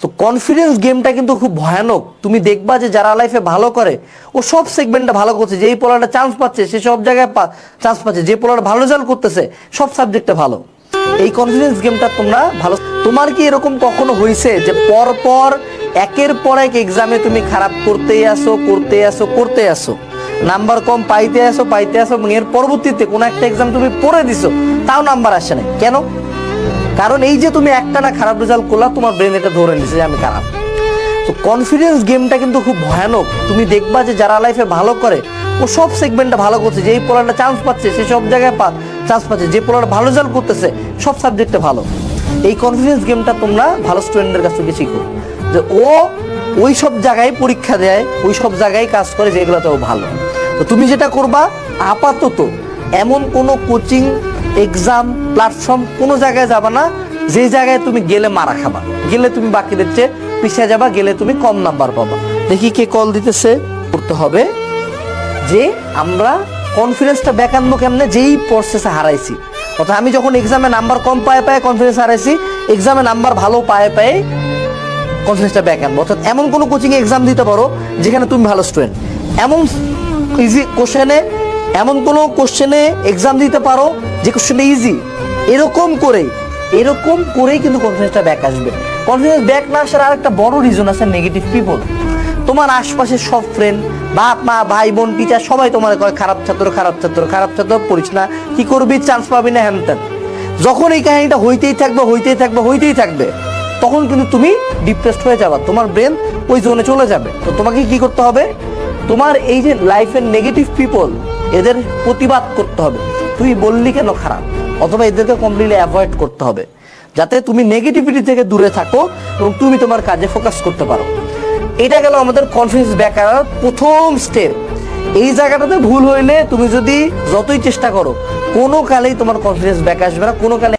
তো কনফিডেন্স গেমটা কিন্তু খুব ভয়ানক। তুমি দেখবা যে যারা লাইফে ভালো করে, ও সব সেগমেন্টে ভালো করছে। যেই পোলারটা চান্স পাচ্ছে, সে সব জায়গায় চান্স পাচ্ছে। যে পোলার ভালো রেজাল্ট করতেছে, সব সাবজেক্টে ভালো। এই কনফিডেন্স গেমটা তোমরা ভালো তোমার কি এরকম কখনো হয়েছে যে পর পর একের পর এক এক্সামে তুমি খারাপ করতেই আসো করতে আসো করতে আসো? নাম্বার কম, পাইতে আসো পাইতে আসো এর পরবর্তীতে কোনো একটা এক্সাম তুমি পড়ে দিছো, তাও নাম্বার আসে না কেন? কারণ এই যে তুমি একটা না খারাপ রেজাল্ট করলা, তোমার ব্রেন এটা ধরে নিছে যে আমি খারাপ। তো কনফিডেন্স গেমটা কিন্তু খুব ভয়ানক। তুমি দেখবা যে যারা লাইফে ভালো করে, ও সব সেগমেন্টটা ভালো করছে। যেই পোলারটা চান্স পাচ্ছে, সে সব জায়গায় পা চান্স পাচ্ছে। যে পোলারটা ভালো রেজাল্ট করতেছে, সব সাবজেক্টে ভালো। এই কনফিডেন্স গেমটা তোমরা ভালো স্টুডেন্টের কাছ থেকে শিখো। যে ও ওই সব জায়গায় পরীক্ষা দেয়, ওই সব জায়গায় কাজ করে যেগুলোতে ও ভালো। তো তুমি যেটা করবা, আপাতত এমন কোনো কোচিং এক্সাম প্ল্যাটফর্ম কোনো জায়গায় যাবা না, যে জায়গায় তুমি গেলে মারা খাবা। গেলে তুমি বাকিদের চেয়ে পিছিয়ে যাবা, গেলে তুমি কম নাম্বার পাবা। দেখি কে কল দিতেছে, করতে হবে যে আমরা কনফিডেন্সটা ব্যাক আনব কেমনে, যেই প্রসেসে হারাইছি। অর্থাৎ আমি যখন এক্সামে নাম্বার কম পায়ে পায়ে কনফিডেন্স হারাইছি এক্সামে নাম্বার ভালো পায়ে পায়ে কনফিডেন্সটা ব্যাক আনব অর্থাৎ এমন কোনো কোচিংয়ে এক্সাম দিতে পারো, যেখানে তুমি ভালো স্টুডেন্ট এমন ইজি কোশ্চেনে এমন কোনো কোশ্চেনে এক্সাম দিতে পারো যে কোশ্চেনটা ইজি এরকম করে, এরকম করেই কিন্তু কনফিডেন্সটা ব্যাক আসবে। কনফিডেন্স ব্যাক না আসার আর একটা বড় রিজন আছে নেগেটিভ পিপল তোমার আশপাশের সব ফ্রেন্ড বাপ, মা, ভাই, বোন টিচার সবাই তোমার কয়, খারাপ ছাত্র খারাপ ছাত্র খারাপ ছাত্র, পড়িস না। কি করবি? চান্স পাবি না হ্যান যখন এই কাহিনীটা হইতেই থাকবে হইতেই থাকবে হইতেই থাকবে, তখন কিন্তু তুমি ডিপ্রেসড হয়ে যাবা। তোমার ব্রেন ওই জোনে চলে যাবে। তো তোমাকে কি করতে হবে? তোমার এই যে লাইফের নেগেটিভ পিপল এদের প্রতিবাদ করতে হবে। তুই বললি কেন খারাপ? অথবা এদেরকে কমপ্লিটলি অ্যাভয়েড করতে হবে। যাতে তুমি নেগেটিভিটি থেকে দূরে থাকো এবং তুমি তোমার কাজে ফোকাস করতে পারো। এটা গেল আমাদের কনফিডেন্স ব্যাক প্রথম স্টেপ এই জায়গাটাতে ভুল হইলে তুমি যদি যতই চেষ্টা করো, কোনো কালেই তোমার কনফিডেন্স ব্যাক আসবে না, কোনো কালে